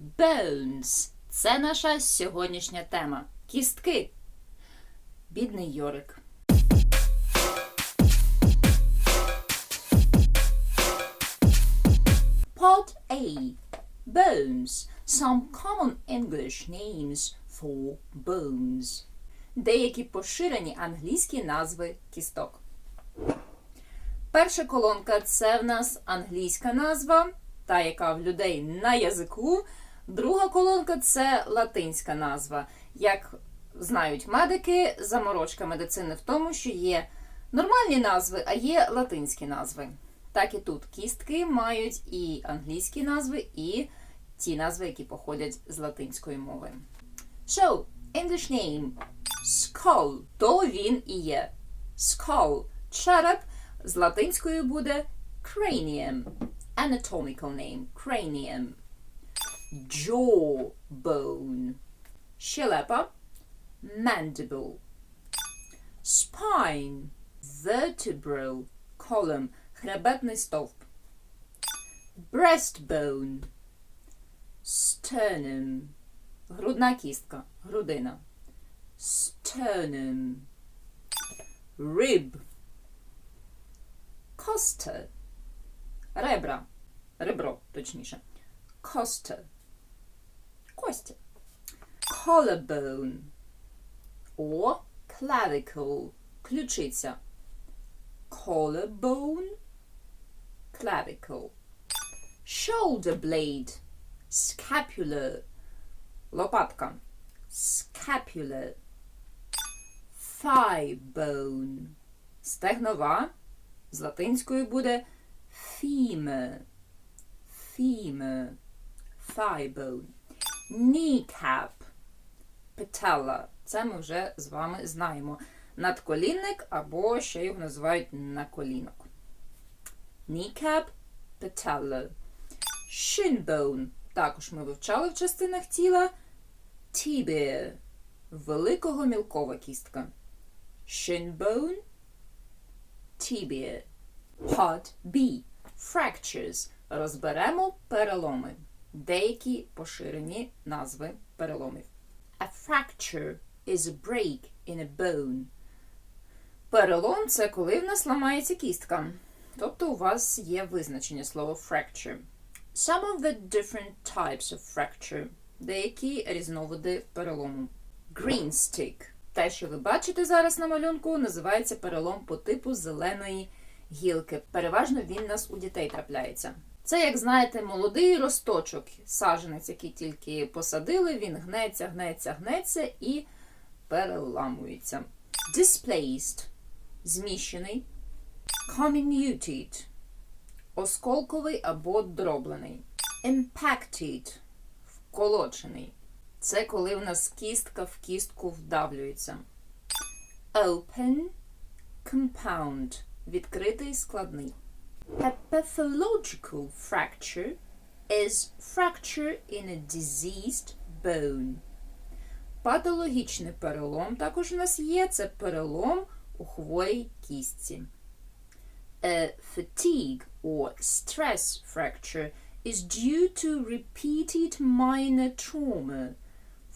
Bones. Це наша сьогоднішня тема. Кістки. Бідний Йорик. Part A. Bones. Some common English names for bones. Деякі поширені англійські назви кісток. Перша колонка це в нас англійська назва, та яка в людей на язику. Друга колонка це латинська назва. Як знають медики, заморочка медицини в тому, що є нормальні назви, а є латинські назви. Так і тут кістки мають і англійські назви, і ті назви, які походять з латинської мови. So, English name skull. То він і є. Skull. Череп з латинською буде cranium. Anatomical name cranium. Jawbone. Щелепа mandible. Spine. Vertebral. Column. Хребетний стовп. Breastbone. Sternum. Грудна кістка. Грудина. Sternum. Rib. Costa. Ребра. Ребро, точніше. Costa. Костя. Collarbone. Or clavicle. Ключиця. Collarbone. Clavicle. Shoulder blade. Scapular. Лопатка. Scapular. Thigh bone. Стегнова. З латинської буде femur. Femur. Thigh bone. Kneecap. Петела. Це ми вже з вами знаємо. Надколінник або ще його називають наколінок. Kneecap. Patella. Shin bone. Також ми вивчали в частинах тіла. Tibia. Великого мілкова кістка. Shin bone. Tibia. Part B. Fractures. Розберемо переломи. Деякі поширені назви переломів. A fracture is a break in a bone. Перелом це коли в нас ламається кістка. Тобто у вас є визначення слова fracture. Some of the different types of fracture. Деякі різновиди перелому. Green stick. Те, що ви бачите зараз на малюнку, називається перелом по типу зеленої гілки. Переважно він у нас у дітей трапляється. Це, як знаєте, молодий росточок, саджанець, який тільки посадили, він гнеться, гнеться, гнеться і переламується. Displaced – зміщений. Comminuted – осколковий або дроблений. Impacted – вколочений. Це коли в нас кістка в кістку вдавлюється. Open – compound – відкритий складний. A pathological fracture is fracture in a diseased bone. Патологічний перелом також у нас є. Це перелом у хворій кістці. A fatigue or stress fracture is due to repeated minor trauma.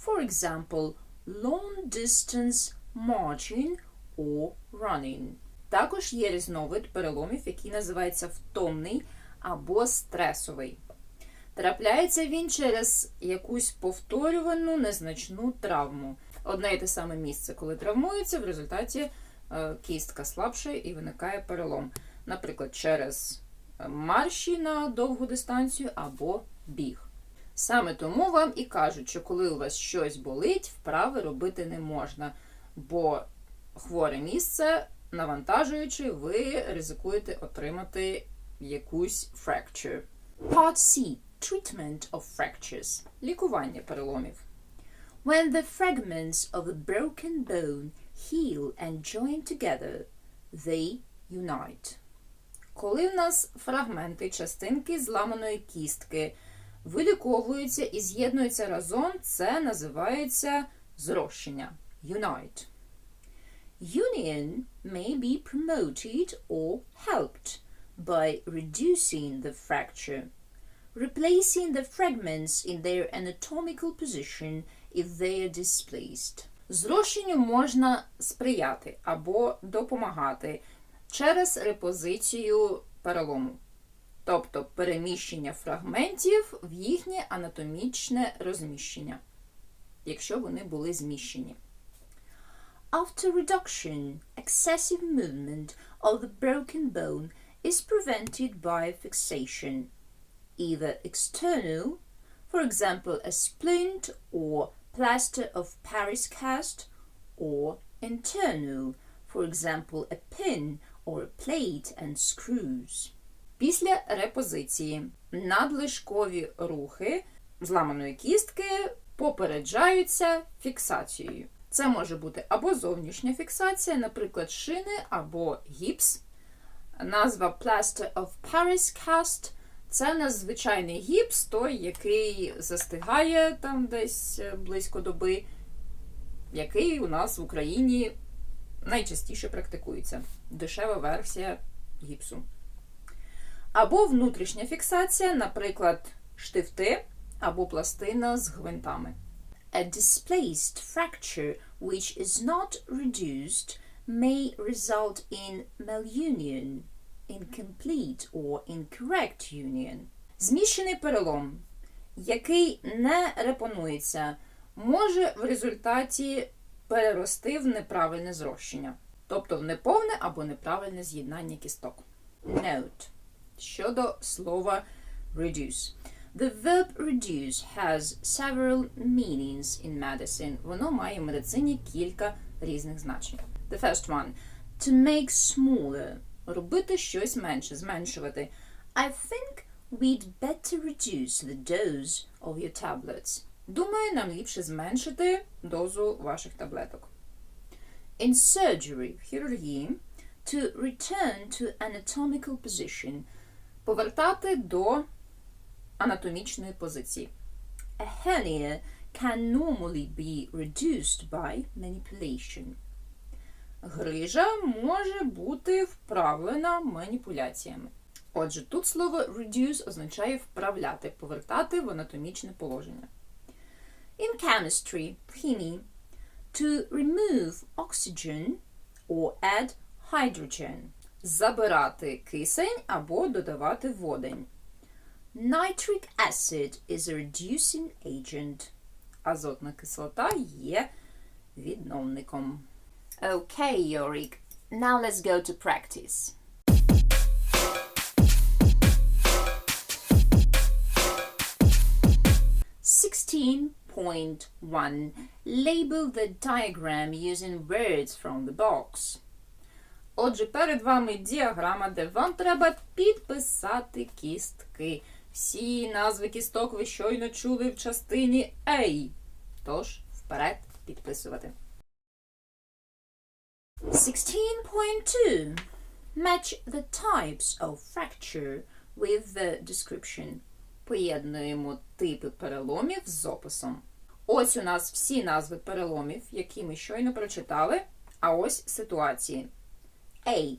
For example, long distance marching or running. Також є різновид переломів, який називається втомний або стресовий. Трапляється він через якусь повторювану незначну травму. Одне і те саме місце, коли травмується, в результаті е, кістка слабшає і виникає перелом. Наприклад, через марші на довгу дистанцію або біг. Саме тому вам і кажуть, що коли у вас щось болить, вправи робити не можна, бо хворе місце навантажуючи, ви ризикуєте отримати якусь fracture. Part C. Treatment of fractures. Лікування переломів. When the fragments of a broken bone heal and join together, they unite. Коли в нас фрагменти частинки зламаної кістки виліковуються і з'єднуються разом, це називається зрощення. Unite. Union may be promoted or helped by reducing the fracture. replacing the fragments in their anatomical position if they are displaced. Зрощенню можна сприяти або допомагати через репозицію перелому, тобто переміщення фрагментів в їхнє анатомічне розміщення, якщо вони були зміщені. After reduction, excessive movement of the broken bone is prevented by fixation, either external, for example, a splint or plaster of Paris cast, or internal, for example, a pin or a plate and screws. Після репозиції надлишкові рухи зламаної кістки попереджаються фіксацією. Це може бути або зовнішня фіксація, наприклад, шини або гіпс. Назва Plaster of Paris Cast це надзвичайний гіпс, той, який застигає там десь е, близько доби, який у нас в Україні найчастіше практикується. Дешева версія гіпсу. Або внутрішня фіксація, наприклад, штифти або пластина з гвинтами. A displaced fracture which is not reduced may result in malunion, incomplete or incorrect union. Зміщений перелом, який не репонується, може в результаті перерости в неправильне зрощення, тобто в неповне або неправильне з'єднання кісток. Note. Щодо слова reduce. The verb reduce has several meanings in medicine. Воно має в медицині кілька різних значень. The first one. To make smaller. Робити щось менше, зменшувати. I think we'd better reduce the dose of your tablets. Думаю, нам ліпше зменшити дозу ваших таблеток. In surgery, в хірургії, to return to anatomical position. Повертати до анатомічної позиції. A hernia can normally be reduced by manipulation. Грижа може бути вправлена маніпуляціями. Отже, тут слово reduce означає вправляти, повертати в анатомічне положення. In chemistry, в хімії, to remove oxygen or add hydrogen. Забирати кисень або додавати водень. Nitric acid is a reducing agent. Азотна кислота є відновником. Okay, Yorick. Now let's go to practice. Sixteen point one. Label the diagram using words from the box. Отже, перед вами діаграма, де вам треба підписати кістки. Всі назви кісток ви щойно чули в частині A. Тож, вперед підписувати. 16.2 Match the types of fracture with the description. Поєднуємо типи переломів з описом. Ось у нас всі назви переломів, які ми щойно прочитали. А ось ситуації. A.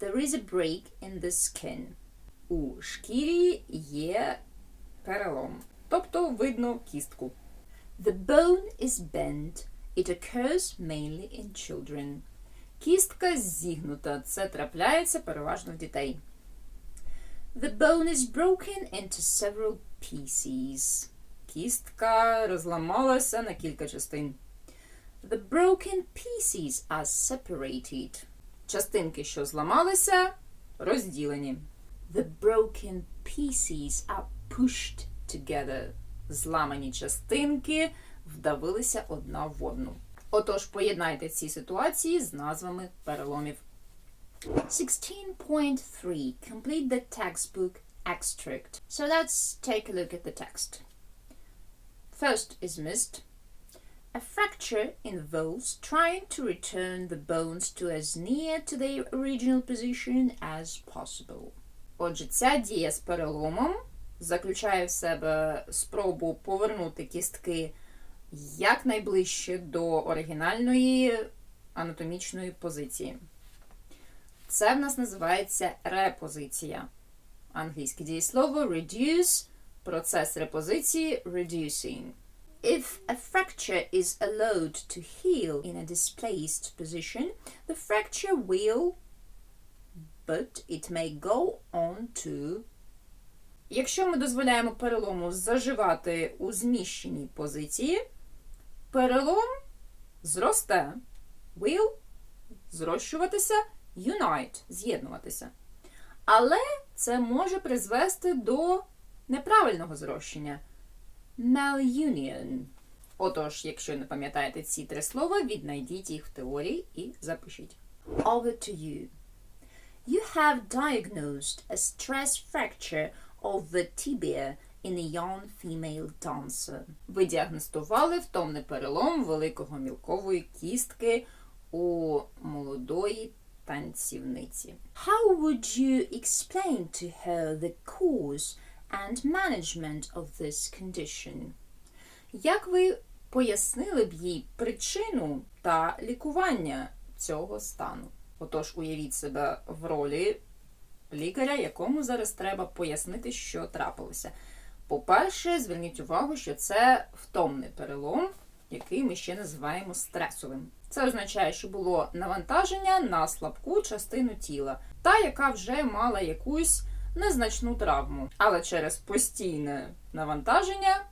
There is a break in the skin. У шкірі є перелом. Тобто видно кістку. The bone is bent. It occurs mainly in children. Кістка зігнута. Це трапляється переважно в дітей. The bone is broken into several pieces. Кістка розламалася на кілька частин. The broken pieces are separated. Частинки, що зламалися, розділені. The broken pieces are pushed together. Зламані частинки вдавилися одна в одну. Отож, поєднайте ці ситуації з назвами переломів. 16.3 Complete the textbook extract. So let's take a look at the text. First is missed. A fracture involves trying to return the bones to as near to their original position as possible. Отже, ця дія з переломом заключає в себе спробу повернути кістки якнайближче до оригінальної анатомічної позиції. Це в нас називається репозиція. Англійське дієслово reduce процес репозиції reducing. If a fracture is allowed to heal in a displaced position, the fracture will, but it may go on to. Якщо ми дозволяємо перелому заживати у зміщеній позиції, перелом зросте. Will зрощуватися, unite з'єднуватися. Але це може призвести до неправильного зрощення malunion. Отож, якщо не пам'ятаєте ці три слова, віднайдіть їх в теорії і запишіть. Over to you. You have diagnosed a stress fracture of the tibia in a young female dancer. Ви діагностували втомний перелом великого мілкової кістки у молодої танцівниці. How would you explain to her the cause and management of this condition? Як ви пояснили б їй причину та лікування цього стану? Отож, уявіть себе в ролі лікаря, якому зараз треба пояснити, що трапилося. По-перше, зверніть увагу, що це втомний перелом, який ми ще називаємо стресовим. Це означає, що було навантаження на слабку частину тіла, та яка вже мала якусь незначну травму, але через постійне навантаження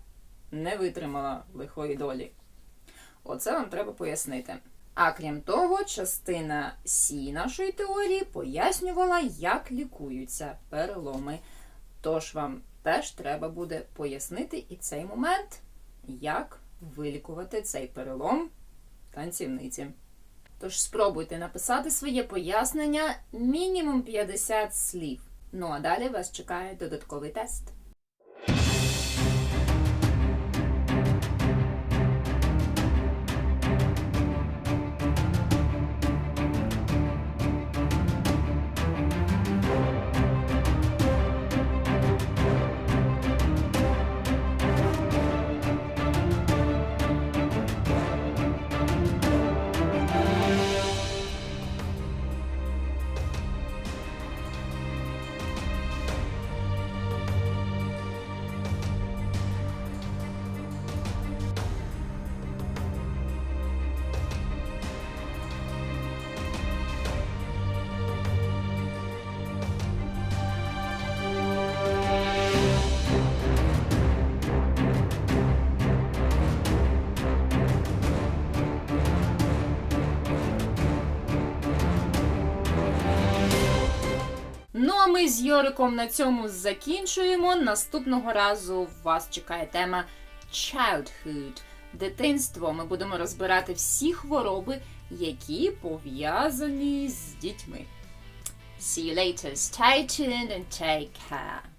не витримала лихої долі. Оце вам треба пояснити. А крім того, частина Сі нашої теорії пояснювала, як лікуються переломи. Тож вам теж треба буде пояснити і цей момент, як вилікувати цей перелом танцівниці. Тож спробуйте написати своє пояснення мінімум 50 слів. Ну а далі вас чекає додатковий тест. Ну а ми з Йориком на цьому закінчуємо. Наступного разу вас чекає тема childhood. Дитинство. Ми будемо розбирати всі хвороби, які пов'язані з дітьми. See you later. Stay tuned and take care.